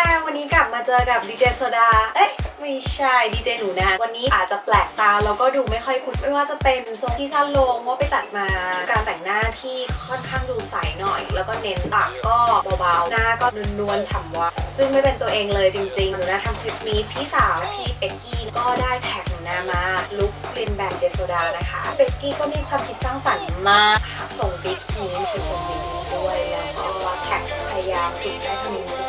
ค่ะ วันนี้กลับมาเจอกับดีเจโซดา เอ๊ะไม่ใช่ดีเจหนูนะ วันนี้อาจจะแปลกตาแล้วก็ดูไม่ค่อยคุ้นไม่ว่าจะเป็นทรงที่สั้นลงว่าไปตัดมาการแต่งหน้าที่ค่อนข้างดูใสหน่อย แล้วก็เน้นปากก็เบาๆ หน้าก็นวลๆฉ่ำวะซึ่งไม่เป็นตัวเองเลยจริงๆหนูนะทำคลิปนี้พี่สาวพี่เป็กกี้ก็ได้แท็กหนูนามาลุคเรียนแบบเจโซดานะคะเป็กกี้ก็มีความคิดสร้างสรรค์มากส่งบิ๊กนี้ชื่อส่งบิ๊กนี้ด้วยแล้วก็แท็กพยายามสุดได้ทำนี้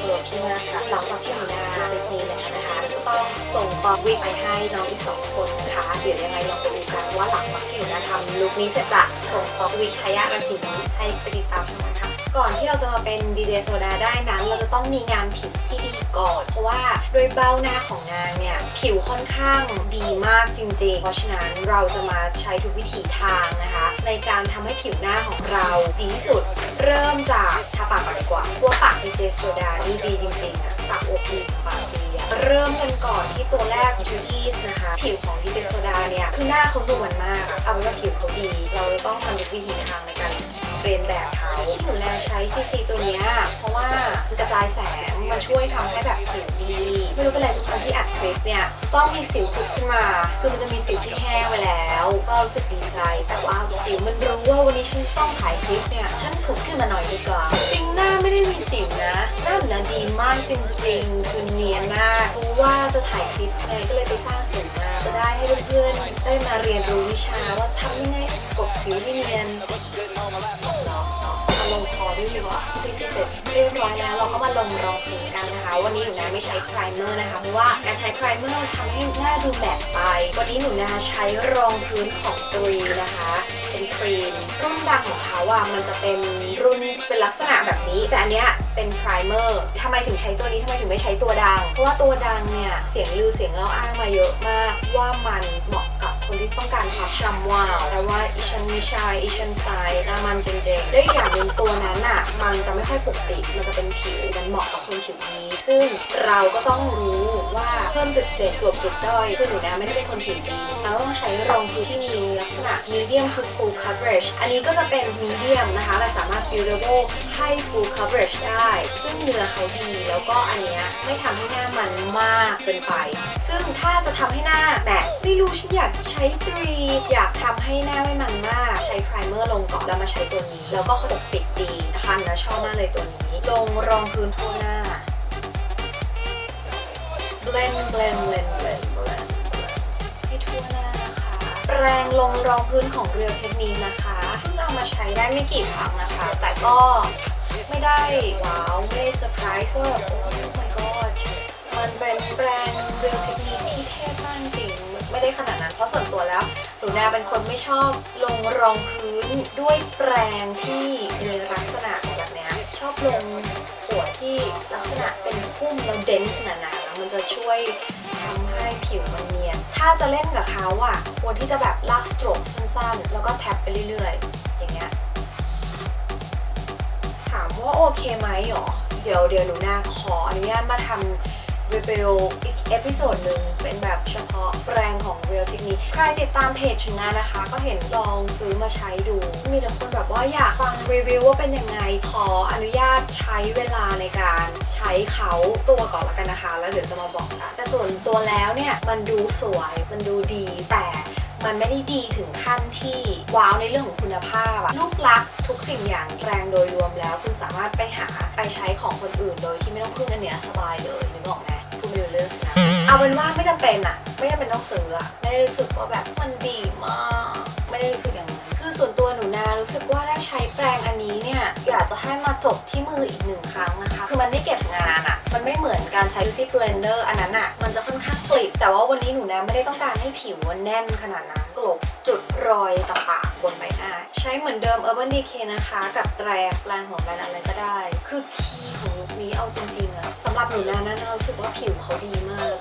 เทคโนโลยีมคะหลังจากที่หนูนาเป็กนี้แล้วนะคะก็ต้องส่งปอวิกไปให้น้องอีกสองคนนะคะเดี๋ยวยังไงลองไปดูกันว่าหลังจากที่หนูนาทำลุคนี้เสร็จจะส่งปอวิกทายาทราศีนี้ให้ไปติดตามกันค่ะ ก่อนที่เราจะมาเป็นดีเจโซดาได้นั้น เราจะต้องมีงานผิวที่ดีก่อน เพราะว่าโดยเบ้าหน้าของนางเนี่ย ผิวค่อนข้างดีมากจริงๆ เพราะฉะนั้นเราจะมาใช้ทุกวิถีทางนะคะ ในการทำให้ผิวหน้าของเราดีที่สุด เริ่มจากทาปากก่อนดีกว่าตัวปากดีเจโซดานี่ดีจริงๆนะปากโอพีปากดีเริ่มกันก่อนที่ตัวแรกจูดี้นะคะ ผิวของดีเจโซดาเนี่ย คือหน้าเขาดูเหมือนมากอะเอาเป็นว่าผิวเขาดี เราจะต้องทำทุกวิถีทางในการ เรียนแบบเขาที่หนูแลใช้ซีซีตัวเนี้ยเพราะว่ามันกระจายแสงมันช่วยทำให้แบบผิวดีไม่รู้เป็นไรทุกครั้งที่อัดคลิปเนี่ยต้องมีสิวผุดขึ้นมาคือมันจะมีสิวที่แห้งไปแล้ว ก็รู้สึกดีใจแต่ว่าสิวมันรู้ว่าวันนี้ฉันต้องถ่ายคลิปเนี่ยฉันผุดขึ้นมาหน่อยดีกว่าจริงหน้าไม่ได้มีสิวนะหน้าหนูนะดีมากจริงๆคือเนียนมากรู้ว่าจะถ่ายคลิปไงก็เลยไปสร้างสิว จะได้ให้เพื่อนๆได้มาเรียนรู้วิชาว่าทำยังไงกบสิวให้เนียน ลงคอด้วยดีกว่าซีซีเสร็จเรียบร้อยแล้วเราก็มาลงรองพื้นกันนะคะวันนี้หนูนาไม่ใช้ไพรเมอร์นะคะเพราะว่าการใช้ไพรเมอร์ทำให้หน้าดูแมตต์ไป วันนี้หนูนาใช้รองพื้นของตรีนะคะเป็นครีมรุ่นดังของเขาอะมันจะเป็นรุ่นเป็นลักษณะแบบนี้ แต่อันเนี้ยเป็นไพรเมอร์ทำไมถึงใช้ตัวนี้ทำไมถึงไม่ใช้ตัวดัง เพราะว่าตัวดังเนี่ยเสียงลือเสียงเล่าอ้างมาเยอะมากว่ามันเหมาะ ต้องการความชำวาวแต่ว่าอีชันม่ใช่อีชันไซหน้ามันเจงๆและอีกอย่างหนึ่งตัวนั้นอะ มันจะไม่ค่อยปกปิด มันจะเป็นผิว มันเหมาะกับคนผิวนี้ ซึ่งเราก็ต้องรู้ว่าเพิ่มจุดเด่นกลบจุดด้อยคือหนูนะไม่ได้เป็นคนผิวดีเราต้องใช้รองพื้นที่มีลักษณะ medium to full coverage อันนี้ก็จะเป็น medium นะคะแต่สามารถ buildable ให้ full coverage ได้ ซึ่งเนื้อเขาดี แล้วก็อันเนี้ยไม่ทำให้หน้ามันมากเกินไป ซึ่งถ้าจะทำให้หน้าแมทไม่รู้ฉันอยากใช้ตรีอยากทำให้หน้าไม่มันมาก ใช้ไพรเมอร์ลงก่อนแล้วมาใช้ตัวนี้ แล้วก็ปกปิดดีนะคะนะชอบมากเลยตัวนี้ ลงรองพื้นทั่วหน้า blend blend blend blend blend ให้ทั่วหน้านะคะ แรงลงรองพื้นของเรียวเทคนิคนะคะเพิ่งเอามาใช้ได้ไม่กี่ครั้งนะคะ แต่ก็ไม่ได้ว้าวไม่ได้เซอร์ไพรส์ว่าโอ้ my god มันเป็นแปรงเรียวเทคนิคที่เท่มากจริง ไม่ได้ขนาดนั้น เพราะส่วนตัวแล้วหนูนาเป็นคนไม่ชอบลงรองพื้นด้วยแปรงที่มีลักษณะแบบนี้ชอบลงหัวที่ลักษณะเป็นพุ่มแล้วเดนส์หนาๆมันจะช่วยทำให้ผิวมันเนียน ถ้าจะเล่นกับเขาอะควรที่จะแบบลากสโตรกสั้นๆ แล้วก็แท็บไปเรื่อยๆ อย่างเงี้ยถามว่าโอเคไหมหรอเดี๋ยวเดี๋ยวหนูนาขออนุญาตมาทำรีวิวอีก เอพิโซดหนึ่งเป็นแบบเฉพาะแปรงของ Real t e c h n i ใครติดตามเพจชุนานะคะ ก็เห็นลองซื้อมาใช้ดู มีแต่คนแบบว่าอยากฟังรีวิวว่าเป็นยังไง ขออนุญาตใช้เวลาในการใช้เขาตัวก่อนละกันนะคะ แล้วเดี๋ยวจะมาบอกกันแต่ส่วนตัวแล้วเนี่ย มันดูสวย มันดูดีแต่มันไม่ได้ดีถึงขั้นที่ว้าวในเรื่องของคุณภาพอะลูกลักทุกสิ่งอย่างแรงโดยรวมแล้ว คุณสามารถไปหาไปใช้ของคนอื่นโดยที่ไม่ต้องพึ่งอันเนี้ยสบายเลยนึกออกไหมพูดไม่รู้เรื่องนะ เอาเป็นว่าไม่จำเป็นอะไม่จำเป็นต้องซื้ออะไม่ได้รู้สึกว่าแบบมันดีมาก ไม่ได้รู้สึกอย่างนั้นคือส่วนตัวหนูนารู้สึกว่าถ้าใช้แปรงอันนี้เนี่ยอยากจะให้มาจบที่มืออีกหนึ่งครั้งนะคะ คือมันไม่เก็บงานอะมันไม่เหมือนการใช้ beauty blender อันนั้นอะมันจะค่อนข้างกลิบแต่ว่าวันนี้หนูนาไม่ได้ต้องการให้ผิวมันแน่นขนาดนั้นกลบจุดรอยต่างๆบนใบหน้า ใช้เหมือนเดิม Urban Decay นะคะ กับแปรงแปรงของแบรนด์อะไรก็ได้ คือคีย์ของลุคนี้เอาจริงๆอะสำหรับหนูนานะนารู้สึกว่าผิวเขาดีมาก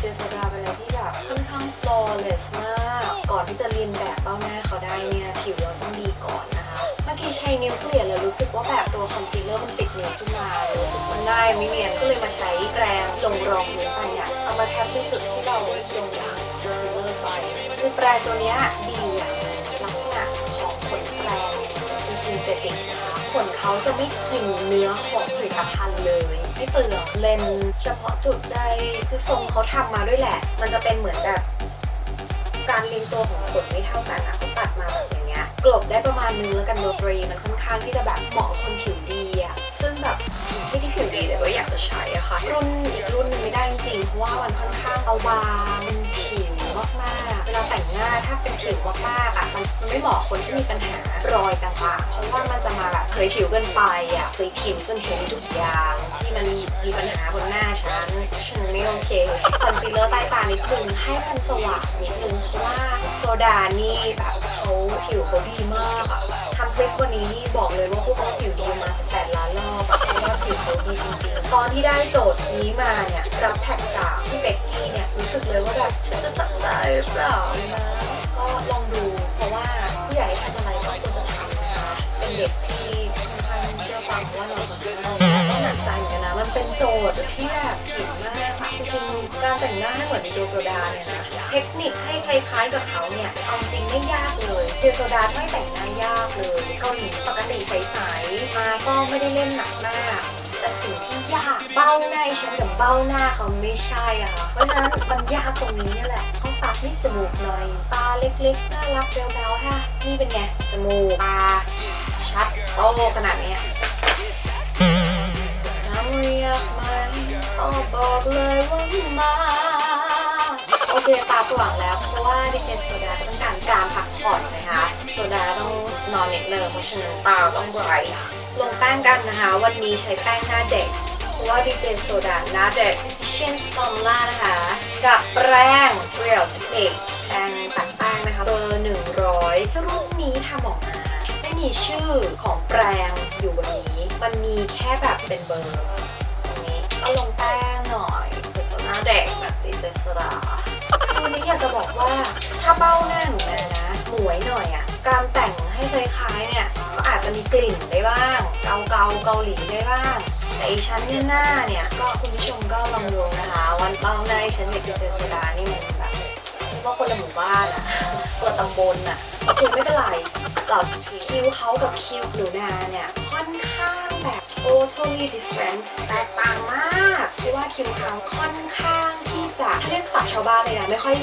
เจสดาเป็นอะไรที่แบบค่อนข้าง flawless มาก ก่อนที่จะเรียนแบบเบ้าหน้าเขาได้เนี่ยผิวเราต้องดีก่อนนะคะ เมื่อกี้ใช้นิ้วเกลี่ยแล้วรู้สึกว่าแบบตัวคอนซีลเลอร์มันติดนิ้วขึ้นมารู้สึกมันได้ไม่เนียนก็เลยมาใช้แปรงลงรองพื้นไปเนี่ยเอามาแทบที่จุดที่เราลงยาคอนซีลเลอร์ไปคือแปรงตัวเนี้ยดีอย่างหนึ่งลักษณะของขนแปรงเป็นซินเทติกนะคะขนเขาจะไม่กินเนื้อของผลิตภัณฑ์เลย ไม่เปลืองเลนเฉพาะจุดได้คือทรงเขาทำมาด้วยแหละ มันจะเป็นเหมือนแบบ การเรียงตัวของขนไม่เท่ากันอะเขาตัดมาแบบอย่างเงี้ยกลบได้ประมาณนึงแล้วกันโดตรีมันค่อนข้างที่จะแบบเหมาะคนผิวดีอะซึ่งแบบไม่ได้ผิวดีแต่ก็อยากจะใช้อะค่ะรุ่นอีกรุ่นหนึงไม่ได้จริงๆเพราะว่ามันค่อนข้างเอาบางมันผิวมากๆ เป็นผิวมากๆอะมันมันไม่เหมาะคนที่มีปัญหารอยต่างๆ เพราะว่ามันจะมาแบบเผยผิวเกินไปอะเผยผิวจนเห็นทุกอย่างที่มันมีปัญหาบนหน้าฉันฉันไม่โอเคคอนซีลเลอร์ใต้ตานิดนึงให้มันสว่างนิดนึงเพราะว่าโซดานี่แบบเขาผิวเขาดีมากอะทำคลิปวันนี้นี่บอกเลยว่าพวกเขาผิวดีมาสแปดล้านรอบเพราะว่าผิวเขาดีจริงๆตอนที่ได้โจทย์นี้มาเนี่ยรับแท็กจากพี่เบกกี้เนี่ยรู้สึกเลยว่าแบบฉันจะทำได้หรือเปล่านะ ลองดูเพราะว่าผู้ใหญ่ทำอะไรก็ควรจะทำนะคะเป็นเด็กที่ค่อนข้างเชื่อฟังว่าเราจะทำได้ก็หนักใจเหมือนกันนะมันเป็นโจทย์ที่แบบผิดมากจริงๆการแต่งหน้าให้เหมือนดิโซดาเนี่ยนะเทคนิคให้คล้ายๆกับเขาเนี่ยเอาจริงไม่ยากเลยเดโซดาไม่แต่งหน้ายากเลยเกาหลีปกติใสๆมาก็ไม่ได้เล่นหนักมาก แต่สิ่งที่ยากเบ้าหน้าฉันกับเบ้าหน้าเขาไม่ใช่อะค่ะเพราะฉะนั้นมันยากตรงนี้นี่แหละเขาตัดที่จมูกหน่อย ตาเล็กๆน่ารักแบ๊วๆค่ะนี่เป็นไงจมูกตาชัดโตขนาดเนี้ยถ้าเรียกมันก็บอกเลยว่ามา โอเคตาสว่างแล้ว เพราะว่าดิเจโซดาต้องการการพักผ่อนนะคะโซดาต้องนอนเน็ตเลยเพราะฉะนั้นตาต้องไบรท์ลงแป้งกันนะคะ วันนี้ใช้แป้งหน้าเด็กเพราะว่าดีเจโซดาหน้าเด็ก Precision Formula นะคะ กับแป้ง Real Technique แป้งตัดแป้งนะคะเบอร์100ถ้ารุ่นนี้ทำออกมาไม่มีชื่อของแปรงอยู่บนนี้ มันมีแค่แบบเป็นเบอร์ตรงนี้ก็ลงแป้ง เพื่อจะหน้าเด็กแบบดีเจโซดาวันนี้อยากจะบอกว่าถ้าเบ้าหน้าหนูนะนะหมวยหน่อยอะ่ะการแต่งให้คล้ายๆเนี่ยก็อาจจะมีกลิ่นได้บ้างเกาเกาเกาหลีได้บ้างแต่อีชั้นเนี่ยหน้าเนี่ยก็คุณผู้ชมก็ลองดูนะคะ วันเบ้าหน้าอีชั้นเด็กเจสดานี่มันแบบว่าคนละหมู่บ้านอะคนละตำบลอะโอเคไม่เป็นไรเราคิวเขากับคิวหนูนาเนี่ยค่อนข้างแบบ totally different แตกต่างมาก เพราะว่าคิวเขาค่อนข้างที่จะถ้าเรียกศัพท์ชาวบ้านเลยนะไม่ค่อย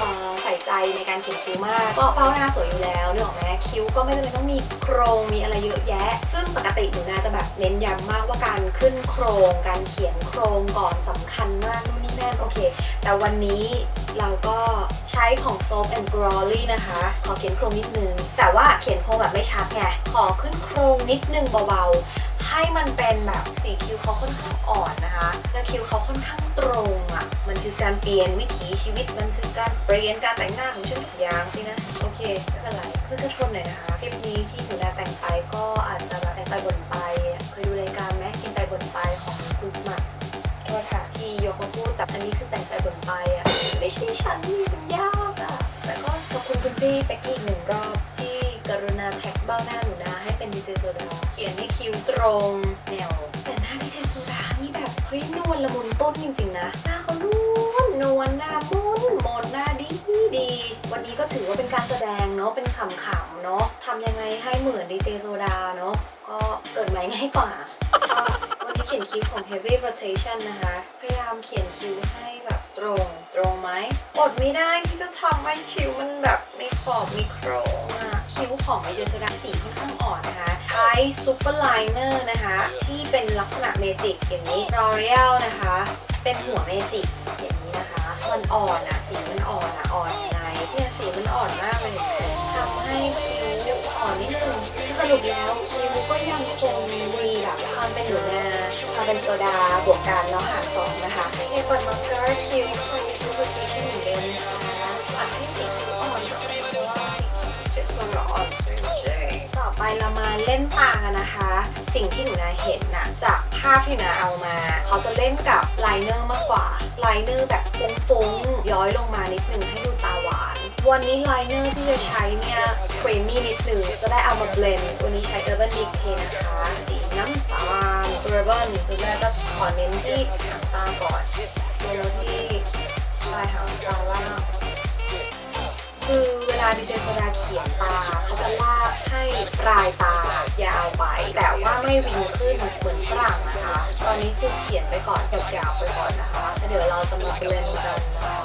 ใส่ใจในการเขียนคิ้วมากก็เบ้าหน้าสวยอยู่แล้วเรื่องของแม่คิ้วก็ไม่จำเป็นต้องมีโครงมีอะไรเยอะแยะ ซึ่งปกติหนูนาจะแบบเน้นย้ำมากว่าการขึ้นโครง การเขียนโครงก่อนสำคัญมากนู่นนี่นั่นโอเค แต่วันนี้เราก็ใช้ของ Soap and Glory นะคะ ขอเขียนโครงนิดนึง แต่ว่าเขียนโครงแบบไม่ชัดไงขอขึ้นโครงนิดนึงเบาๆ ให้มันเป็นแบบสีคิ้วเขาค่อนข้างอ่อนนะคะ และคิ้วเขาค่อนข้างตรงอะ่ะ มันคือการเปลี่ยนวิถีชีวิต มันคือการเปลี่ยนการแต่งหน้าของฉันทุกอย่างสินะ โอเคไม่เป็นไรเพื่อจะทนหน่อยนะคะ คลิปนี้ที่หนูนาแต่งไปก็อาจจะแบบแต่งไปบ่นไป เคยดูรายการไหมกินไปบ่นไปของคุณสมัครโทษค่ะที่ยกมาพูดแต่อันนี้คือแต่งไปบนไปอะ ไม่ใช่ฉันที่มันยากอะแต่ก็ขอบคุณคุณพี่เป็กกี้อีกหนึ่งรอบ รงแนวแต่หน้าดีเจโซดานี่แบบเฮ้ยนวลละมุนต้นจริงๆนะ หน้าเขานวลนวลหน้ามุนมนหน้าดีดี วันนี้ก็ถือว่าเป็นการแสดงเนาะเป็นขำๆเนาะทำยังไงให้เหมือนดีเจโซดาเนาะก็เกิดใหม่ง่ายกว่าวันนี้เขียนคิ้วของ Heavy Rotation นะคะ พยายามเขียนคิ้วให้แบบตรงตรงไหมอดไม่ได้ที่จะทำให้คิ้วมันแบบมีขอบมีโครงอะคิ้วของไมเจโซดาสีค่อนข้างอ่อนนะคะ ช้ซูเปอร์ไลเนอร์นะคะ ที่เป็นลักษณะเมจิกอย่างนี้ L'Oreal นะคะ เป็นหัวเมจิกอย่างนี้นะคะ มันอ่อนอะสีมันอ่อนอะอ่อนยังไงเนี่ยสีมันอ่อนมากเลยทำให้คิ้วอ่อนนิดนึงสรุปแล้วคิ้วก็ยังคงมีแบบความเป็นหนูนาความเป็นโซดาบวกกันแล้วหารสองนะคะในบนมาสคาร่าคิ้วคงมีรูปโรเทชั่นเหมือนเดิม ๆต่อไปเรามาเล่นตากันนะคะ สิ่งที่หนูนาเห็นนะจากภาพที่หนูนาเอามา เขาจะเล่นกับไลเนอร์มากกว่าไลเนอร์แบบฟุ้งๆย้อยลงมานิดนึงให้ดูตาหวาน วันนี้ไลเนอร์ที่จะใช้เนี่ยครีมมี่นิดนึงจะได้เอามาเบลนด์วันนี้ใช้ Urban Decay นะคะ สีน้ำตาล Urban คือแม่จะขอเน้นที่หางตาก่อนแล้วที่ปลายหางตาล่างคือ ลาดีเจโซดาเขียนตาเขาจะลากให้ปลายตายาวไป แต่ว่าไม่วิงขึ้นเหมือนฝรั่งนะคะ ตอนนี้คือเขียนไปก่อนยาวๆไปก่อนนะคะแล้วเดี๋ยวเราจะมาเล่นกันนะคะ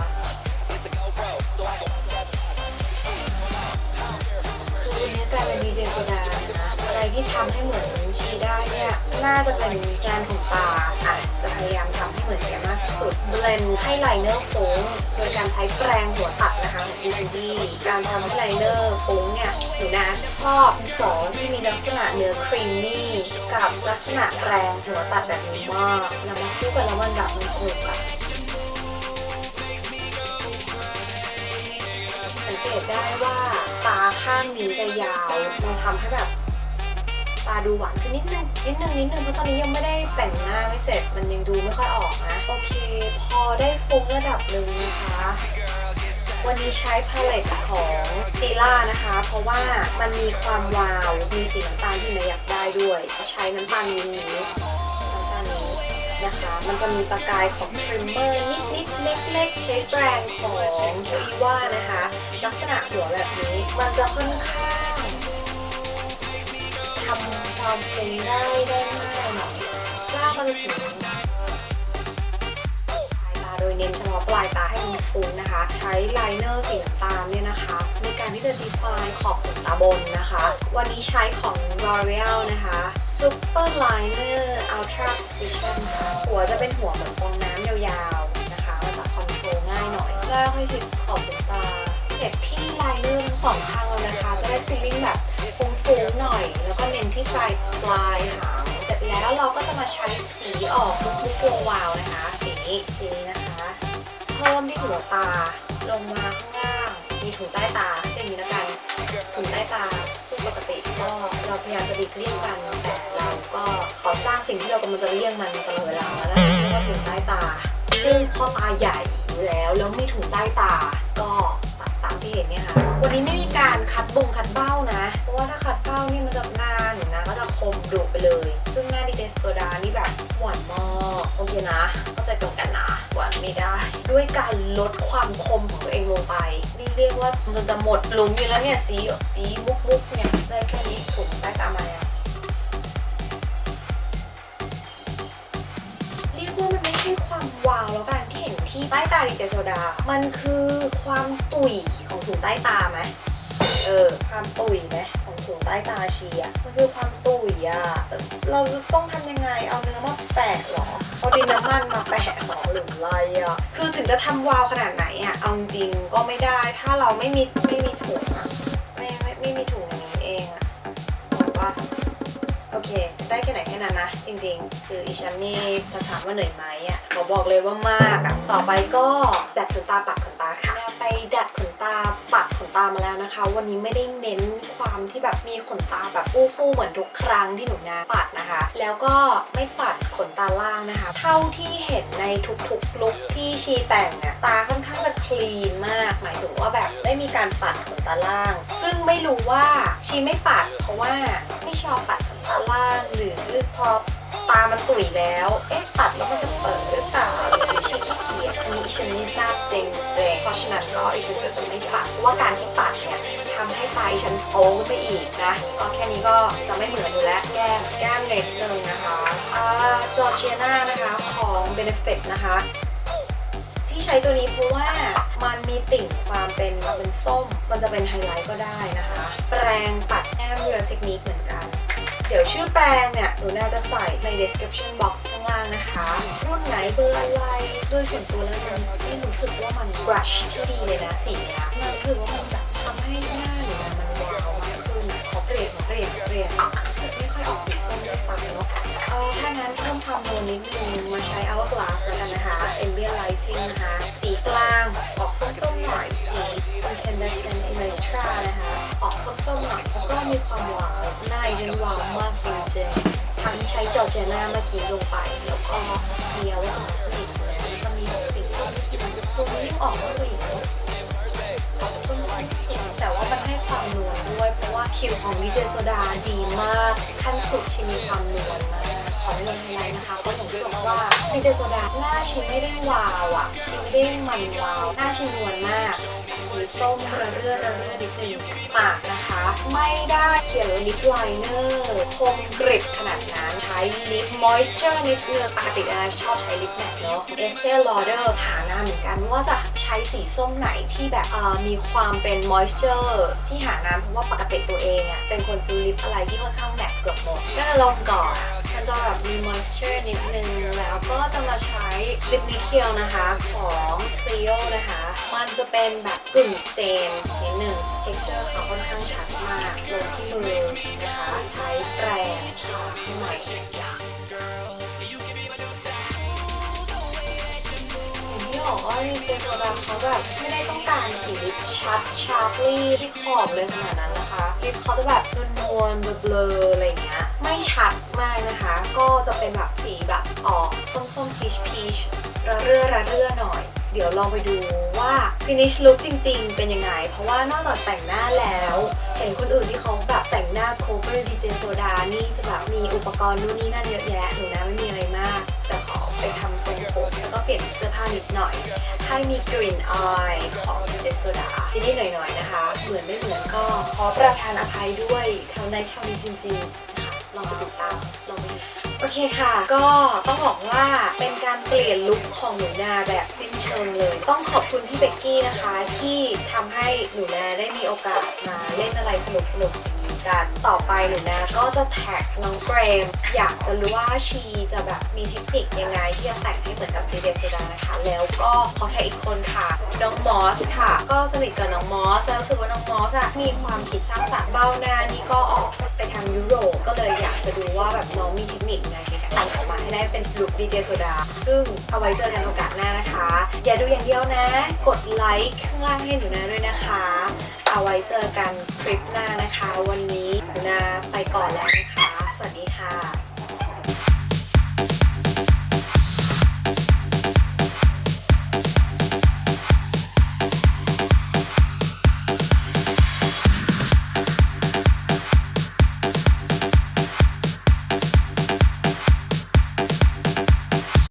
คือวันนี้กลายเป็นดีเจโซดา ที่ทำให้เหมือนชีได้เนี่ยน่าจะเป็นงานของตาอะจะพยายามทำให้เหมือนแกมากที่สุดเบลนให้ไลเนอร์โค้งโดยการใช้แปรงหัวตัดนะคะของ b ูดี้การทำให้ไลเนอร์โค้งเนี่ยหนูนะชอบสองที่มีลักษณะเนื้อครีมมี่กับลักษณะแปรงหัวตัดแบบนี้มากแล้วมาคู่กันแล้วมันแบบมันสนุกอะสังเกตได้ว่าตาข้างนี้จะยาวมันทำให้แบบาดูหวานขึ้นนิดนึงนิดนึงนิดนึงเพราะตอนนี้ยังไม่ได้แต่งหน้าไม่เสร็จมันยังดูไม่ค่อยออกนะโอเค พอได้ฟุ้งระดับหนึ่งนะคะวันนี้ใช้พาเลตของ Stila นะคะ เพราะว่ามันมีความวาว มีสีน้ำตาลที่เนยอยากได้ด้วย ใช้น้ำตาลนี้น้ำตาลนี้นะคะ มันจะมีประกายของทริมเมอร์นิดนิดๆเล็กๆใช้แปรงของโ o อีว่านะคะ ลักษณะหัวแบบนี้ มันจะค่อนข้าง ความฟุ้งได้ได้มากหน่อยลากมาถึงปลายตาโดยเน้นเฉพาะปลายตาให้มันฟุ้งนะคะ ใช้ไลเนอร์สีน้ำตาลเนี่ยนะคะ ในการที่จะ define ขอบขนตาบนนะคะ วันนี้ใช้ของ L'Oreal นะคะ Super Liner Ultra Precision ค่ะหัวจะเป็นหัวเหมือนฟองน้ำยาวๆนะคะมันจะคอนโทรลง่ายหน่อยลากให้ถึงขอบขนตาเก็บที่ไลเนอร์ทั้งสองข้างเลยนะคะ จะได้ feeling แบบ ฟุ้งหน่อย แล้วก็เน้นที่ปลายปลายหางเสร็จแล้วเราก็จะมาใช้สีออกลุกๆวงวาวนะคะ สีนี้สีนี้นะคะ เพิ่มที่หัวตาลงมาข้างล่างมีถุงใต้ตาอย่างนี้แล้วกันถุงใต้ตาซึ่งปกติก็เราพยายามจะดีกเลี่ยงกันแต่เราก็ขอสร้างสิ่งที่เรากำลังจะเลี่ยงมันตลอดเวลาแล้วนั่ถุงใต้ตา ซึ่งพอตาใหญ่อยู่แล้วแล้วมีถุงใต้ตาก็ตามที่เห็นเนี่ยค่ะวันนี้ไม่มีการคัดบงคัดเบ้านะ ราะว่าถ้าคัดเบ้านี่มันจะหน้าหนูนะก็จะคมดุไปเลย ซึ่งหน้าดีเจสโซดานี่แบบหวานมากโอเคนะเข้าใจตรงกันนะหวานไม่ได้ ด้วยการลดความคมของตัวเองลงไป นี่เรียกว่ามันจะหมดหลุมอยู่แล้วเนี่ยสีสีมุกมุกเนี่ยได้แค่นี้ถุงใต้ตามาแล้วเรียกว่ามันไม่ใช่ความวาวแล้วกันที่เห็นที่ใต้ตาดิเจโซดา มันคือความตุ่ยของถุงใต้ตาไหมเออ ความตุ่ยไหม ถุงใต้ตาชีอะมันคือความตุ่ยอะเราจะต้องทำยังไงเอาเนื้อมาแปะเหรอเอาดินน้ำมันมาแปะเหรอหรืออะไรอะคือถึงจะทำวาวขนาดไหนอะเอาจริงก็ไม่ได้ ถ้าเราไม่มีไม่มีถุงอะไม่ไม่ไม่มีถุงอย่างนี้เองอะบอกว่าโอเค ได้แค่ไหนแค่นั้นนะ จริงๆ คืออีฉันนี่จะถามว่าเหนื่อยไหมอะขอบอกเลยว่ามากอะต่อไปก็ดัดขนตาปัดขนตาค่ะไปดัดขนตาปัดขน ตามาแล้วนะคะ วันนี้ไม่ได้เน้นความที่แบบมีขนตาแบบฟูๆเหมือนทุกครั้งที่หนูนาปัดนะคะ แล้วก็ไม่ปัดขนตาล่างนะคะ เท่าที่เห็นในทุกๆลุคที่ชีแต่งอะตาค่อนข้างจะคลีนมาก หมายถึงว่าแบบได้มีการปัดขนตาล่าง ซึ่งไม่รู้ว่าชีไม่ปัด เพราะว่าไม่ชอบปัดขนตาล่างหรือพอตามันตุ๋ยแล้ว เอ๊ะปัดแล้วมันจะเปิดหรือเปล่าหรือชีขี้เกียจอันนี้ฉันไม่ทราบจริง เพราะฉะนั้นก็อีฉันก็จะไม่ปัดเพราะว่าการที่ปัดเนี่ยทำให้ตาฉันโป้ขึ้นไปอีกนะก็แค่นี้ก็จะไม่เหมือนอยู่แล้วแก้มแก้มเล็กนึงนะคะอ่าจอร์เจียนานะคะของ Benefit นะคะที่ใช้ตัวนี้เพราะว่ามันมีติ่งความเป็นมันเป็นส้ม มันจะเป็นไฮไลท์ก็ได้นะคะ แปรงปัดแก้มเรือเทคนิคเหมือนกัน เดี๋ยวชื่อแปรงเนี่ยหนูน่าจะใส่ใน description box ข้างล่างนะคะ รุ่น ไหนเบอร์อะไรโดยส่วนตัวแล้วมันที่รู้สึกว่ามัน brush ที่ดีเลยนะสีนี้มันคือว่ามันแบบทำให้หน้าหนูเนี่ยมันวาวมากขึ้นขอเปลี่ยนขอเปลี่ยนเปลี่ยนรู้สึกไม่ค่อยออกสีส้มด้วยซ้ำเนาะเออถ้างั้นเพิ่มความโนนิดนึงมาใช้ hourglass แล้วกันนะคะ ambient lighting นะคะสีกลางออกส้มๆหน่อยสี incandescent electra นะคะออกส้มๆหน่อยแล้วก็มีความหวานหน้าฉันวาวมากจริงๆ ทั้งใช้จอร์เจน่าเมื่อกี้ลงไป แล้วก็เดียวว่าออกผู้หญิงเลยแล้วก็มีติดส้มนิดนึงตัวนี้ยิ่งออกผู้หญิงเนอะออกส้มแต่ว่ามันให้ความนวลด้วย เพราะว่าคิวของดีเจโซดาดีมากขั้นสุดชิมีความนวลมากของเมือไทยนะคะก็อย่างที่บอกว่าดีเจโซดาหน้าชิมไม่ได้วาวอะชิมไม่ได้มันวาว หน้าชิมนวลมากหรือส้มระเรื่อระเรื่อนิดนึงปาก ไม่ได้เขียนลิปไลเนอร์คมกริบขนาดนั้นใช้ลิปมอยส์เจอร์นิดนึงปกตินะชอบใช้ลิปแมทเนาะ Estee Lauder หาหน้าเหมือนกันว่าจะใช้สีส้มไหนที่แบบมีความเป็นมอยส์เจอร์ที่หานาเพราะว่าปกติตัวเองอะเป็นคนซื้อลิปอะไรที่ค่อนข้างแมทเกือบหมดก็ลยลองก่อนมันจะแบบมีมอยส์เจอร์นิดนึงแล้วก็จะมาใช้ลิปนิเคียวนะคะของ Clio นะคะ มันจะเป็นแบบกึ่งสเตนนิดนึง texture เขาค่อนข้างชัดมากลงที่มือนะคะใช้แปรงทาข้างในอย่ที่บอกว่าดีเจโซดาเขาแบบไม่ได้ต้องการสีลิปชัดชาร์ปลี่ที่ขอบเลยขนาดนั้นนะคะลิปเขาจะแบบนวลๆเบลอๆอะไรอย่างเงี้ยไม่ชัดมากนะคะ ก็จะเป็นแบบสีแบบออกส้มๆพีชพีชระเรื่อระเรื่อหน่อย เดี๋ยวลองไปดูว่า finish look จริง ๆ เป็นยังไง เพราะว่านอกจากแต่งหน้าแล้ว เห็นคนอื่นที่เขาแบบแต่งหน้า cover DJ โซดานี่จะแบบมีอุปกรณ์นู่นนี่นั่นเยอะแยะหนูนะไม่มีอะไรมาก แต่ขอไปทำทรงผมแล้วก็เปลี่ยนเสื้อผ้านิดหน่อย ให้มีกลิ่นอายของ DJ โซดาที่นี่หน่อยๆนะคะ เหมือนไม่เหมือนก็ขอประทานอภัยด้วยเท่าในเท่านี้จริงๆนะคะ ลองไปติดตามลองไปดูโอเคค่ะ ก็ต้องบอกว่าเป็นการเปลี่ยนลุคของหนูนาแบบสิ้นเชิงเลย ต้องขอบคุณพี่เบกกี้นะคะ ที่ทำให้หนูนาได้มีโอกาสมาเล่นอะไรสนุกสนุกๆ กัน ต่อไปหนูนาก็จะแท็กน้องเกรม อยากจะรู้ว่าชีจะแบบมีเทคนิคยังไงที่จะแต่งให้เหมือนกับดีเจโซดานะคะ แล้วก็ขอแท็กอีกคนค่ะ น้องมอสค่ะ ก็สนิทกับน้องมอสแล้วรู้สึกว่าน้องมอสอะมีความคิดสร้างสรรค์เบ้าหน้านี่ก็ออกไปทางยุโรปก็เลยอยากจะดูว่าแบบน้องมีเทคนิคไงในการแต่งออกมาให้ได้เป็นลุคดีเจโซดา ซึ่งเอาไว้เจอกันโอกาสหน้านะคะ อย่าดูอย่างเดียวนะ กดไลค์ข้างล่างให้หนูนาด้วยนะคะ เอาไว้เจอกันคลิปหน้านะคะ วันนี้หนูนาไปก่อนแล้วนะคะ สวัสดีค่ะ